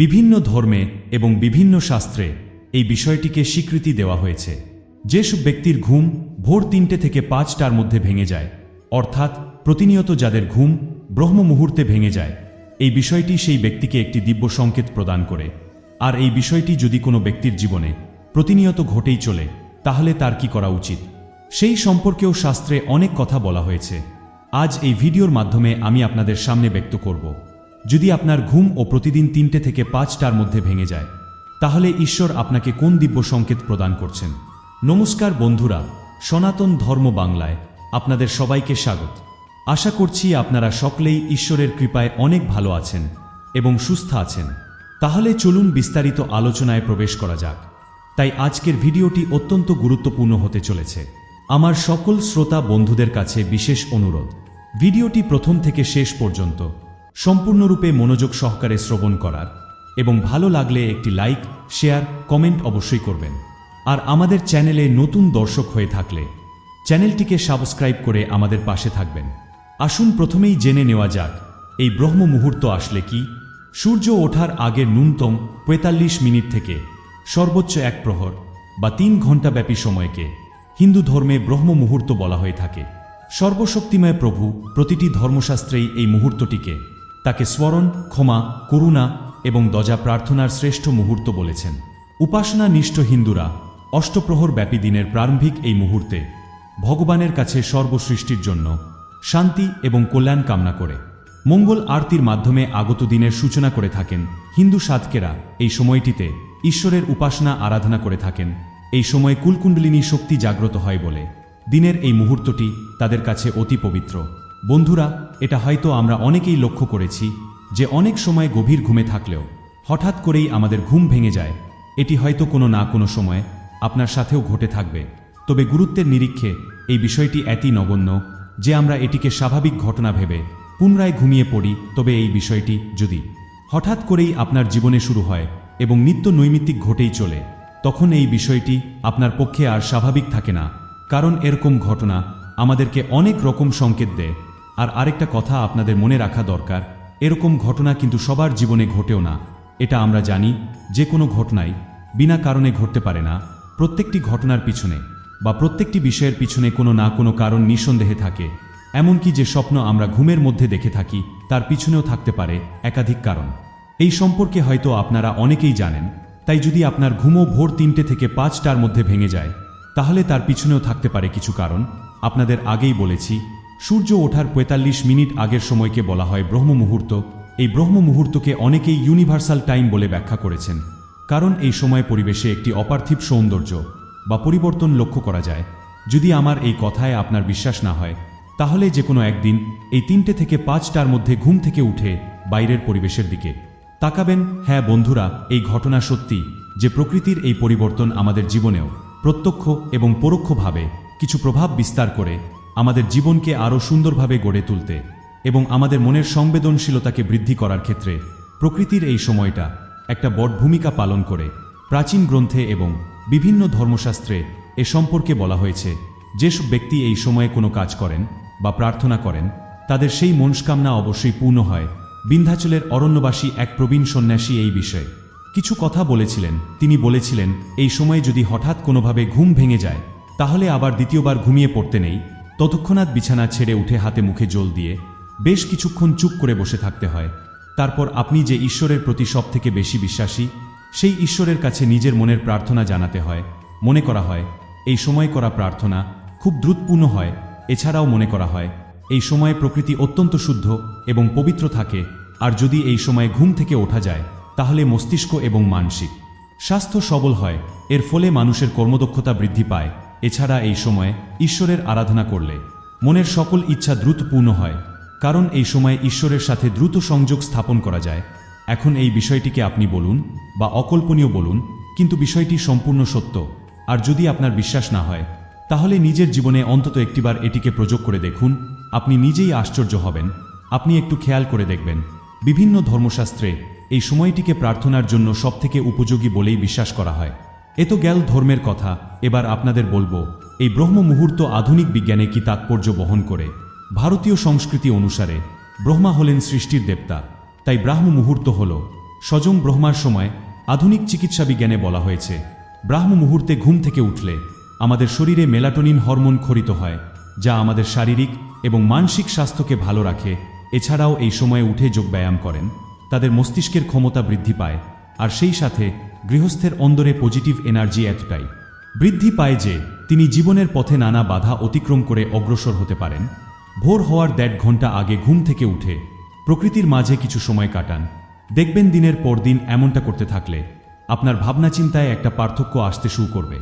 বিভিন্ন ধর্মে এবং বিভিন্ন শাস্ত্রে এই বিষয়টিকে স্বীকৃতি দেওয়া হয়েছে। যেসব ব্যক্তির ঘুম ভোর তিনটে থেকে পাঁচটার মধ্যে ভেঙে যায়, অর্থাৎ প্রতিনিয়ত যাদের ঘুম ব্রহ্ম মুহূর্তে ভেঙে যায়, এই বিষয়টি সেই ব্যক্তিকে একটি দিব্য সংকেত প্রদান করে। আর এই বিষয়টি যদি কোনো ব্যক্তির জীবনে প্রতিনিয়ত ঘটেই চলে, তাহলে তার কি করা উচিত? সেই সম্পর্কেও শাস্ত্রে অনেক কথা বলা হয়েছে। আজ এই ভিডিওর মাধ্যমে আমি আপনাদের সামনে ব্যক্ত করব। যদি আপনার ঘুম ও প্রতিদিন তিনটে থেকে পাঁচটার মধ্যে ভেঙে যায়, তাহলে ঈশ্বর আপনাকে কোন দিব্য সংকেত প্রদান করছেন? নমস্কার বন্ধুরা, সনাতন ধর্ম বাংলায় আপনাদের সবাইকে স্বাগত। আশা করছি আপনারা সকলেই ঈশ্বরের কৃপায় অনেক ভালো আছেন এবং সুস্থ আছেন। তাহলে চলুন বিস্তারিত আলোচনায় প্রবেশ করা যাক। তাই আজকের ভিডিওটি অত্যন্ত গুরুত্বপূর্ণ হতে চলেছে। আমার সকল শ্রোতা বন্ধুদের কাছে বিশেষ অনুরোধ। ভিডিওটি প্রথম থেকে শেষ পর্যন্ত সম্পূর্ণরূপে মনোযোগ সহকারে শ্রবণ করার এবং ভালো লাগলে একটি লাইক, শেয়ার, কমেন্ট অবশ্যই করবেন। আর আমাদের চ্যানেলে নতুন দর্শক হয়ে থাকলে চ্যানেলটিকে সাবস্ক্রাইব করে আমাদের পাশে থাকবেন। আসুন প্রথমেই জেনে নেওয়া যাক, এই ব্রহ্ম মুহূর্ত আসলে কি? সূর্য ওঠার আগের ন্যূনতম পঁয়তাল্লিশ মিনিট থেকে সর্বোচ্চ এক প্রহর বা তিন ঘণ্টাব্যাপী সময়কে হিন্দু ধর্মে ব্রহ্ম মুহূর্ত বলা হয়ে থাকে। সর্বশক্তিময় প্রভু প্রতিটি ধর্মশাস্ত্রেই এই মুহূর্তটিকে তাকে স্মরণ, ক্ষমা, করুণা এবং দজা প্রার্থনার শ্রেষ্ঠ মুহূর্ত বলেছেন। উপাসনা নিষ্ঠ হিন্দুরা, অষ্টপ্রহর ব্যাপী দিনের প্রারম্ভিক এই মুহূর্তে ভগবানের কাছে সর্বসৃষ্টির জন্য শান্তি এবং কল্যাণ কামনা করে। মঙ্গল আরতির মাধ্যমে আগত দিনের সূচনা করে থাকেন হিন্দু সাধকেরা এই সময়টিতে ঈশ্বরের উপাসনা আরাধনা করে থাকেন। এই সময় কুলকুণ্ডলিনী শক্তি জাগ্রত হয় বলে দিনের এই মুহূর্তটি তাদের কাছে অতি পবিত্র। বন্ধুরা, এটা হয়তো আমরা অনেকেই লক্ষ্য করেছি যে অনেক সময় গভীর ঘুমে থাকলেও হঠাৎ করেই আমাদের ঘুম ভেঙে যায়। এটি হয়তো কোনো না কোনো সময় আপনার সাথেও ঘটে থাকবে। তবে গুরুত্বের নিরীক্ষে এই বিষয়টি এতই নগণ্য যে আমরা এটিকে স্বাভাবিক ঘটনা ভেবে পুনরায় ঘুমিয়ে পড়ি, তবে এই বিষয়টি যদি হঠাৎ করেই আপনার জীবনে শুরু হয় এবং নিত্য নৈমিত্তিক ঘটেই চলে, তখন এই বিষয়টি আপনার পক্ষে আর স্বাভাবিক থাকে না। কারণ এরকম ঘটনা আমাদেরকে অনেক রকম সংকেত দেয় আর আরেকটা কথা আপনাদের মনে রাখা দরকার, এরকম ঘটনা কিন্তু সবার জীবনে ঘটেও না। এটা আমরা জানি, যে কোনো ঘটনাই, বিনা কারণে ঘটতে পারে না। প্রত্যেকটি ঘটনার পিছনে, বা প্রত্যেকটি বিষয়ের পিছনে কোনো না কোনো কারণ নিঃসন্দেহে থাকে। এমনকি যে স্বপ্ন আমরা ঘুমের মধ্যে দেখে থাকি, তার পিছনেও থাকতে পারে একাধিক কারণ। এই সম্পর্কে হয়তো আপনারা অনেকেই জানেন, তাই যদি আপনার ঘুমও ভোর তিনটে থেকে পাঁচটার মধ্যে ভেঙে যায়, তাহলে তার পিছনেও থাকতে পারে কিছু কারণ। আপনাদের আগেই বলেছি সূর্য ওঠার পঁয়তাল্লিশ মিনিট আগের সময়কে বলা হয় ব্রহ্ম মুহূর্ত এই ব্রহ্ম মুহূর্তকে অনেকেই ইউনিভার্সাল টাইম বলে ব্যাখ্যা করেছেন। কারণ এই সময় পরিবেশে একটি অপার্থিব সৌন্দর্য বা পরিবর্তন লক্ষ্য করা যায়। যদি আমার এই কথায় আপনার বিশ্বাস না হয়, তাহলে যে কোনো একদিন এই তিনটে থেকে পাঁচটার মধ্যে ঘুম থেকে উঠে বাইরের পরিবেশের দিকে। তাকাবেন হ্যাঁ বন্ধুরা, এই ঘটনা সত্যি, যে প্রকৃতির এই পরিবর্তন আমাদের জীবনেও প্রত্যক্ষ এবং পরোক্ষভাবে কিছু প্রভাব বিস্তার করে। আমাদের জীবনকে আরও সুন্দরভাবে গড়ে তুলতে এবং আমাদের মনের সংবেদনশীলতাকে বৃদ্ধি করার ক্ষেত্রে প্রকৃতির এই সময়টা একটা বড় ভূমিকা পালন করে। প্রাচীন গ্রন্থে এবং বিভিন্ন ধর্মশাস্ত্রে এ সম্পর্কে বলা হয়েছে, যেসব ব্যক্তি এই সময়ে কোনো কাজ করেন বা প্রার্থনা করেন, তাদের সেই মনস্কামনা অবশ্যই পূর্ণ হয়। বিন্ধ্যাচলের অরণ্যবাসী এক প্রবীণ সন্ন্যাসী এই বিষয়ে কিছু কথা বলেছিলেন। তিনি বলেছিলেন, এই সময়ে যদি হঠাৎ কোনোভাবে ঘুম ভেঙে যায়, তাহলে আবার দ্বিতীয়বার ঘুমিয়ে পড়তে নেই। ততক্ষণাৎ বিছানা ছেড়ে উঠে হাতে মুখে জল দিয়ে বেশ কিছুক্ষণ চুপ করে বসে থাকতে হয়। তারপর আপনি যে ঈশ্বরের প্রতি সব থেকে বেশি বিশ্বাসী, সেই ঈশ্বরের কাছে নিজের মনের প্রার্থনা জানাতে হয়। মনে করা হয়, এই সময় করা প্রার্থনা খুব দ্রুতপূর্ণ হয়, এছাড়াও মনে করা হয়, এই সময়ে প্রকৃতি অত্যন্ত শুদ্ধ এবং পবিত্র থাকে, আর যদি এই সময়ে ঘুম থেকে ওঠা যায়, তাহলে মস্তিষ্ক এবং মানসিক স্বাস্থ্য সবল হয়, এর ফলে মানুষের কর্মদক্ষতা বৃদ্ধি পায়। এছাড়া এই সময়ে ঈশ্বরের আরাধনা করলে মনের সকল ইচ্ছা দ্রুত পূর্ণ হয়, কারণ এই সময়ে ঈশ্বরের সাথে দ্রুত সংযোগ স্থাপন করা যায়। এখন এই বিষয়টিকে আপনি বলুন বা অকল্পনীয় বলুন, কিন্তু বিষয়টি সম্পূর্ণ সত্য। আর যদি আপনার বিশ্বাস না হয়, তাহলে নিজের জীবনে অন্তত একটিবার এটিকে প্রযোগ করে দেখুন। আপনি নিজেই আশ্চর্য হবেন। আপনি একটু খেয়াল করে দেখবেন। বিভিন্ন ধর্মশাস্ত্রে এই সময়টিকে প্রার্থনার জন্য সবথেকে উপযোগী বলেই বিশ্বাস করা হয়। এ তো গেল ধর্মের কথা। এবার আপনাদের বলব, এই ব্রহ্ম মুহূর্ত আধুনিক বিজ্ঞানে কি তাৎপর্য বহন করে? ভারতীয় সংস্কৃতি অনুসারে, ব্রহ্মা হলেন সৃষ্টির দেবতা, তাই ব্রাহ্ম মুহূর্ত হল সজম ব্রহ্মার সময়, আধুনিক চিকিৎসা বিজ্ঞানে বলা হয়েছে। ব্রাহ্ম মুহূর্তে ঘুম থেকে উঠলে, আমাদের শরীরে মেলাটোনিন হরমোন খরিত হয়, যা আমাদের শারীরিক এবং মানসিক স্বাস্থ্যকে ভালো রাখে। এছাড়াও এই সময়ে উঠে যোগব্যায়াম করেন, তাদের মস্তিষ্কের ক্ষমতা বৃদ্ধি পায়, আর সেই সাথে গৃহস্থের অন্দরে পজিটিভ এনার্জি এতটাই। বৃদ্ধি পায় যে, তিনি জীবনের পথে নানা বাধা অতিক্রম করে অগ্রসর হতে পারেন। ভোর হওয়ার দেড় ঘণ্টা আগে ঘুম থেকে উঠে প্রকৃতির মাঝে কিছু সময় কাটান। দেখবেন দিনের পর দিন এমনটা করতে থাকলে আপনার ভাবনা চিন্তায় একটা পার্থক্য আসতে শুরু করবে।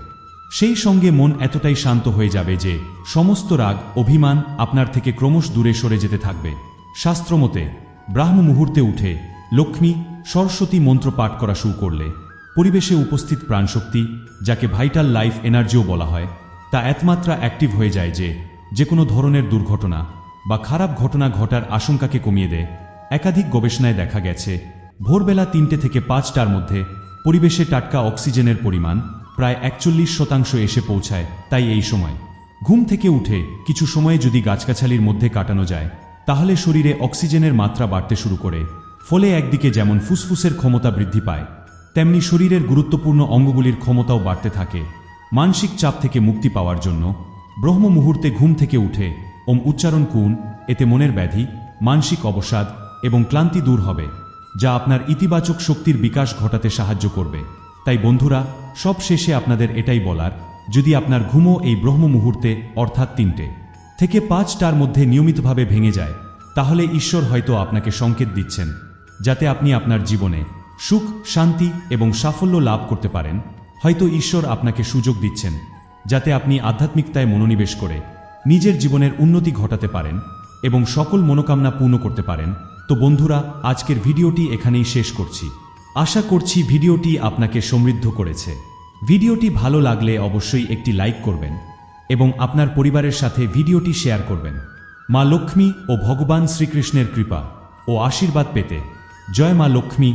সেই সঙ্গে মন এতটাই শান্ত হয়ে যাবে যে, সমস্ত রাগ, অভিমান আপনার থেকে ক্রমশ দূরে সরে যেতে থাকবে। শাস্ত্রমতে ব্রাহ্ম মুহূর্তে উঠে লক্ষ্মী সরস্বতী মন্ত্র পাঠ করা শুরু করলে পরিবেশে উপস্থিত প্রাণশক্তি, যাকে ভাইটাল লাইফ এনার্জিও বলা হয়, তা একমাত্রা অ্যাক্টিভ হয়ে যায় যে যে কোনো ধরনের দুর্ঘটনা বা খারাপ ঘটনা ঘটার আশঙ্কাকে কমিয়ে দেয়। একাধিক গবেষণায় দেখা গেছে, ভোরবেলা তিনটে থেকে পাঁচটার মধ্যে পরিবেশে টাটকা অক্সিজেনের পরিমাণ প্রায় একচল্লিশ শতাংশ এসে পৌঁছায় তাই এই সময়। ঘুম থেকে উঠে কিছু সময় যদি গাছগাছালির মধ্যে কাটানো যায়, তাহলে শরীরে অক্সিজেনের মাত্রা বাড়তে শুরু করে, ফলে একদিকে যেমন ফুসফুসের ক্ষমতা বৃদ্ধি পায় তেমনি শরীরের গুরুত্বপূর্ণ অঙ্গগুলির ক্ষমতাও বাড়তে থাকে। মানসিক চাপ থেকে মুক্তি পাওয়ার জন্য ব্রহ্ম মুহূর্তে ঘুম থেকে উঠে ওম উচ্চারণ কুন, এতে মনের ব্যাধি, মানসিক অবসাদ এবং ক্লান্তি দূর হবে, যা আপনার ইতিবাচক শক্তির বিকাশ ঘটাতে সাহায্য করবে। তাই বন্ধুরা, সব শেষে আপনাদের এটাই বলার, যদি আপনার ঘুমও এই ব্রহ্ম মুহূর্তে, অর্থাৎ তিনটে থেকে পাঁচটার মধ্যে নিয়মিতভাবে ভেঙে যায়, তাহলে ঈশ্বর হয়তো আপনাকে সংকেত দিচ্ছেন, যাতে আপনি আপনার জীবনে সুখ, শান্তি এবং সাফল্য লাভ করতে পারেন। হয়তো ঈশ্বর আপনাকে সুযোগ দিচ্ছেন, যাতে আপনি আধ্যাত্মিকতায় মনোনিবেশ করে নিজের জীবনের উন্নতি ঘটাতে পারেন এবং সকল মনোকামনা পূর্ণ করতে পারেন। তো বন্ধুরা, আজকের ভিডিওটি এখানেই শেষ করছি। আশা করছি ভিডিওটি আপনাকে সমৃদ্ধ করেছে। ভিডিওটি ভালো লাগলে অবশ্যই একটি লাইক করবেন এবং আপনার পরিবারের সাথে ভিডিওটি শেয়ার করবেন। মা লক্ষ্মী ও ভগবান শ্রীকৃষ্ণের কৃপা ও আশীর্বাদ পেতে জয় মা লক্ষ্মী।